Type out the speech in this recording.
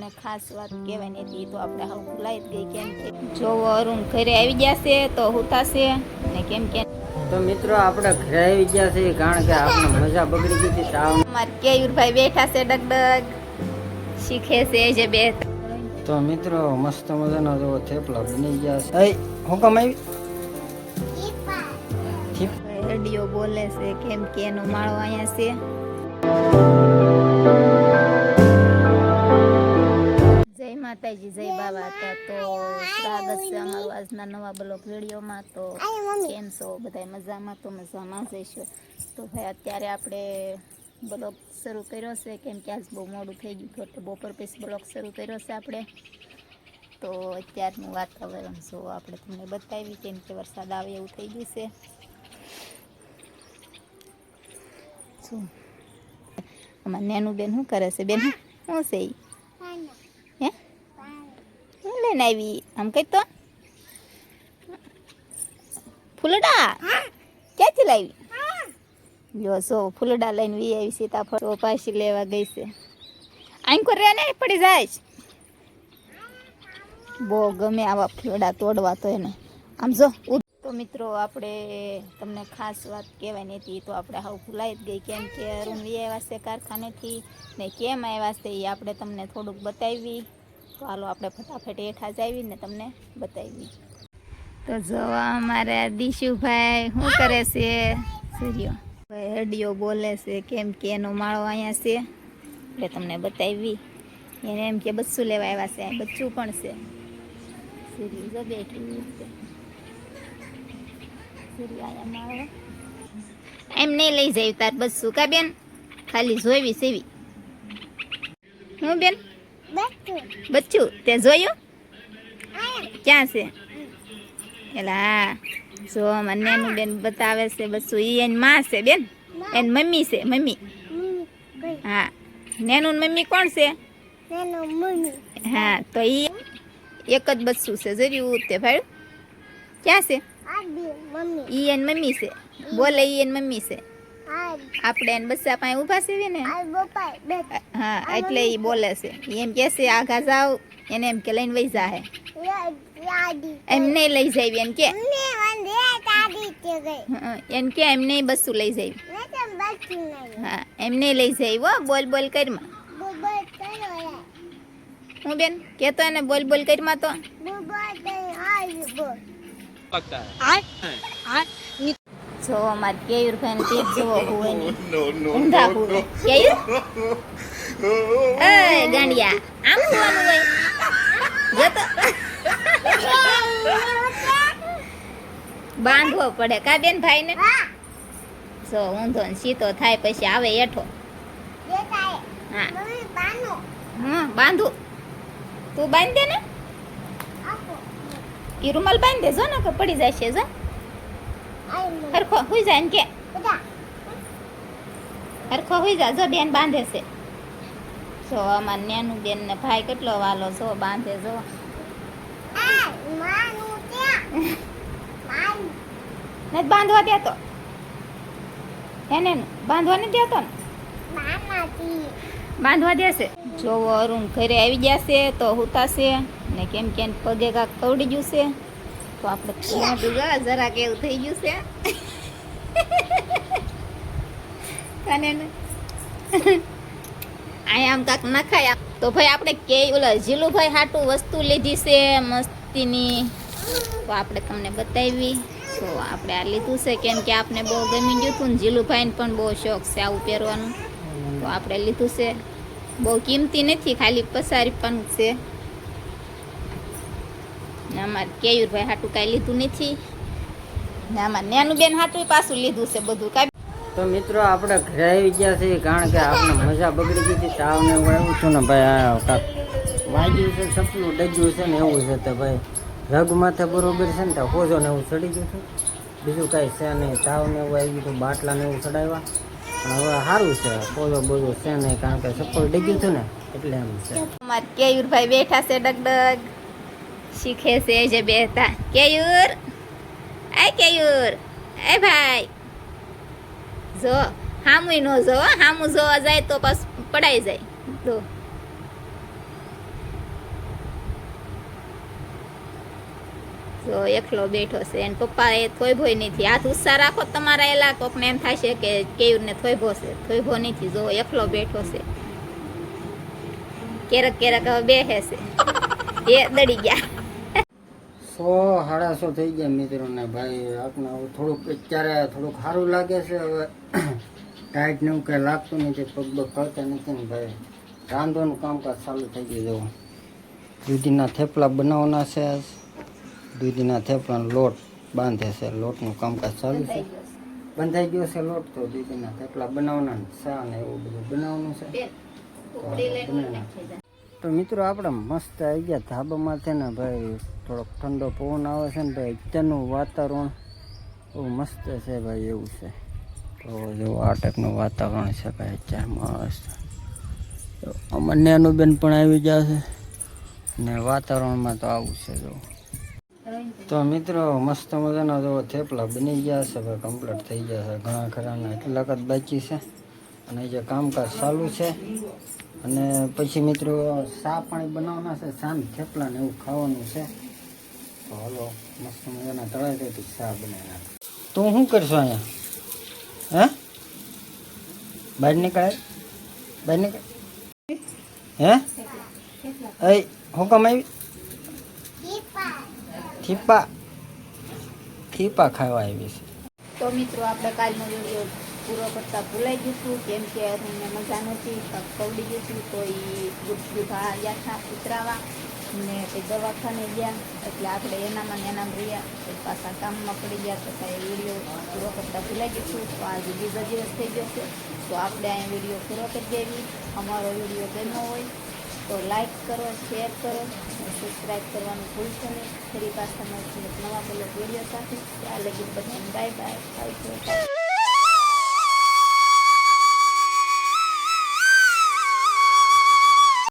તમને ખાસ વાત કહેવાની હતી તો આપણે હવે ભૂલાઈ જ ગઈ કેમ કે જો અરુણ ઘરે આવી ગયા છે તો હુતાશે ને કેમ કે તો મિત્રો આપણે ઘરે આવી ગયા છે કારણ કે આપણે મજા બગડી ગઈ હતી સાવ અમારે કેયુરભાઈ બેઠા છે ડગડગ. શીખે છે જે બે. તો મિત્રો મસ્ત મજાનો જો થેપલા બની ગયા છે. એ હું કામ આવી? રેડિયો બોલે છે કેમ કે એનો માળો અહીંયા છે. માતાજી જય બાબા હતા તો સ્વાગત છે અમારું આજના નવા બ્લોક વિડીયોમાં તો કેમ છો? બધા મજામાં? તો મજામાં જઈશું તો ભાઈ અત્યારે આપણે બ્લોક શરૂ કર્યો છે. કેમ કે આજ બહુ મોડું થઈ ગયું હતું. એટલે બપોર પછી બ્લોક શરૂ કર્યો છે આપણે. તો અત્યારનું વાતાવરણ જો આપણે તમને બતાવી કેમ કે વરસાદ આવે એવું થઈ ગયું છે. શું? અમારે નેનું બેન શું કરે છે? બેન શું છે ઈ? હે આવી આમ કઈ તો. ફૂલડા? ક્યાંથી લાવી? જો સો ફૂલડા લઈને વી આવી સીતાફળ. પાછી લેવા ગઈ છે. આંકો રે ને પડી જાય. બહુ ગમે આવા ફૂલડા તોડવા તો એને. આમ જો તો મિત્રો, આપણે તમને ખાસ વાત કહેવાની હતી તો આપણે હાવ ભૂલાઈ જ ગઈ. કેમ કે અરુણ વી આવ્યા છે કારખાનેથી ને કેમ આવ્યા છે એ આપણે તમને થોડુંક બતાવી. તો હાલો આપણે ફટાફટ હેઠા જ આવીને તમને બતાવી તો જોવા અમારા દીશુભાઈ શું કરે છે? સૂર્યો. ભાઈ રેડિયો બોલે છે કેમ કે એનો માળો અહીંયા છે. એટલે તમને બતાવી. એને એમ કે બચ્ચું લેવા આવ્યા છે, બચ્ચું પણ છે. સૂર્ય જો બેઠી છે. સીરી અહીંયા માળો. એમ નહીં લઈ જાય તાર બચ્ચું. કા બેન? ખાલી જોઈવી સેવી હું બેન? બચ્ચું. તે જોયું? ક્યાં છે? એલા જો મને નેનું બેન બતાવે છે બચ્ચું. એ એની માં છે બેન. એની મમ્મી છે મમ્મી. હા. નેનું ને મમ્મી કોણ છે? હા તો એ એક જ બચ્ચું છે. જર્યું તે ભાઈ? ક્યાં છે? ઈ એન મમ્મી છે. બોલે ઈ એન મમ્મી છે. આપણે એને બચ્ચા પાસે ઊભા છે ને. હા એટલે ઈ બોલે છે. ઈ એમ કે છે આઘા જાવ એને એમ કે લઈને વહી જાહે. એમ નહીં લઈ જાય એમ કે. હં, એમ કે એમ નહીં બસું લઈ જાય. હા એમ નહીં લઈ જાય હો બોલ બોલ કરીમાં. હું બેન કેતો એને બોલ બોલ કરીમાં તો? જો અમાર કેયુરભાઈ ને તેજ જોવો હોય ને ઊંધા હોય કેયુર? એ ગાંડિયા આમ જોવાનું હોય? જતો બાંધવો પડે. કા બેન ભાઈ ને જો ઊંધો ને સીતો થાય પછી આવે એઠો હા. હા બાંધું. તું બાંધ દે ને એ રૂમાલ બાંધ દે જો ને કે પડી જાય છે જો. હરખો હુઈ જાય ને કે? હરખો હુઈ જા જો બેન બાંધે છે. જો અમાર નેનું બેન ને ભાઈ કેટલો વાલો જો બાંધે જો. નથી બાંધવા દેતો? એને બાંધવા નથી દેતો ને? બાંધવા દેશે. જો અરુણ ઘરે આવી જશે તો હુતાશે ને કેમ કેમ પગે કાંક કવડી ગયું છે. તો આપણે ખીમા દુગા જરાક એવું થઈ ગયું છે. કાને ને અહીંયા આમ કાંક નખાય. તો ભાઈ આપણે કે ઓલા જીલુભાઈ હાટું વસ્તુ લીધી છે, મસ્તીની. તો આપણે તમને બતાવી. તો આપણે આ લીધું છે, કેમ કે આપણે બહુ ગમી ગયું હતું ને જીલુભાઈને પણ બહુ શોખ છે આવું પહેરવાનું. તો આપણે લીધું છે. બહુ કિંમતી નથી, ખાલી પસારી પણ છે. ને અમારે કેયુરભાઈ હાટું કાંઈ લીધું નથી. ને અમારે નેનું બેન હાટું પાછું લીધું છે બધું. કાંઈ તો મિત્રો આપણે ઘરે આવી ગયા છીએ કારણ કે આપણે મજા બગડી ગઈ હતી. તાવ ને એવું છું ને ભાઈ વાગ્યું છે સપનું ડગ્યું છે ને એવું છે તો ભાઈ રગ માથે બરોબર છે ને તો હોજો ને એવું ચડી ગયું હતું બીજું કાંઈ છે નહીં. તાવ ને એવું આવી ગયું હતું બાટલા ને એવું ચડાવ્યા. હવે સારું છે. પોજો બોજો છે નહીં કારણ કે સફળ ડગ્યું હતું ને એટલે એમ છે. અમારે કેયુરભાઈ બેઠા છે ડગડગ. શીખે છે જે બેહતા. કેયુર? એ કેયુર. એ ભાઈ. જો, હામુય નો જો હામું જોવા જાય તો પાસ પડાઈ જાય. તો જો, એકલો બેઠો છે. એને પપ્પા એ થોભોય નથી. હાથ ઉત્સાહ રાખો તમારા એલા કોક ને એમ થશે કે કેયુર કેયુરને થોભો છે. થોભો નથી. જો, એકલો બેઠો છે. ક્યારેક ક્યારેક હવે બેસે એ દડી ગયા. સો સાડાસો થઈ ગયા મિત્રોને ભાઈ. આપણે થોડુંક અત્યારે થોડુંક સારું લાગે છે. હવે ટાઈટ ને એવું કંઈ લાગતું નથી. પગ બગ કરતા નથી ને ભાઈ. રાંધવાનું કામકાજ ચાલુ થઈ ગયું જવું દૂધીના થેપલા બનાવવાના છે દૂધીના થેપલાનો લોટ બાંધે છે. લોટનું કામકાજ ચાલુ છે. બંધાઈ ગયો છે લોટ તો દૂધીના થેપલા બનાવવાના છે ચા ને એવું બધું બનાવવાનું છે. તો મિત્રો આપણે મસ્ત આવી ગયા. ધાબામાં છે ને ભાઈ થોડોક ઠંડો પવન આવે છે ને ભાઈ અત્યારનું વાતાવરણ બહુ મસ્ત છે ભાઈ એવું છે. તો જો આ ટાઈપનું વાતાવરણ છે ભાઈ અત્યારે મસ્ત. તો અમારે બેન પણ આવી ગયા છે ને વાતાવરણમાં તો આવું છે જો. તો મિત્રો મસ્ત મજાના જો થેપલા બની ગયા છે ભાઈ કમ્પ્લીટ થઈ ગયા છે. ઘણા ખરાના એટલા જ બાકી છે. અને જે કામકાજ ચાલુ છે અને પછી મિત્રો સા પાણી બનાવવાના છે, સાંજ થેપલા એવું ખાવાનું છે. તો હલો, મસ્ત મજાના તળાવી દે બનાવ્યા બનાવી તું શું કરશો અહીંયા? હે? બહાર નીકળે? બહાર નીકળે? હે? એ હુકમ આવી? થીપા. થીપા ખાવા આવી છે. તો મિત્રો, આપણે કાલનો વીડિયો પૂરો કરતા ભૂલાઈ ગયું છું. કેમ કે અમને મજા નહોતી પગ કવડી ગયું છું. તો એ ગયા હતા ઉતરાવા ને તે દવાખાને ગયા. એટલે આપણે એનામાં એનામાં રહ્યા. પાછા કામમાં પડી ગયા. તો કાંઈ વીડિયો પૂરો કરતા ભૂલાઈ ગયું છું. તો આજે બીજો દિવસ થઈ ગયો છે. તો આપણે આ વીડિયો પૂરો કરી દેવી. અમારો વીડિયો ગમ્યો હોય તો લાઈક કરો, શેર કરો સબસ્ક્રાઈબ કરવાનું ભૂલશો નહીં. ફરી પાછા મળશે નવા પેલો વીડિયો સાથે. ત્યાં લગી બધાને બાય બાય આવજો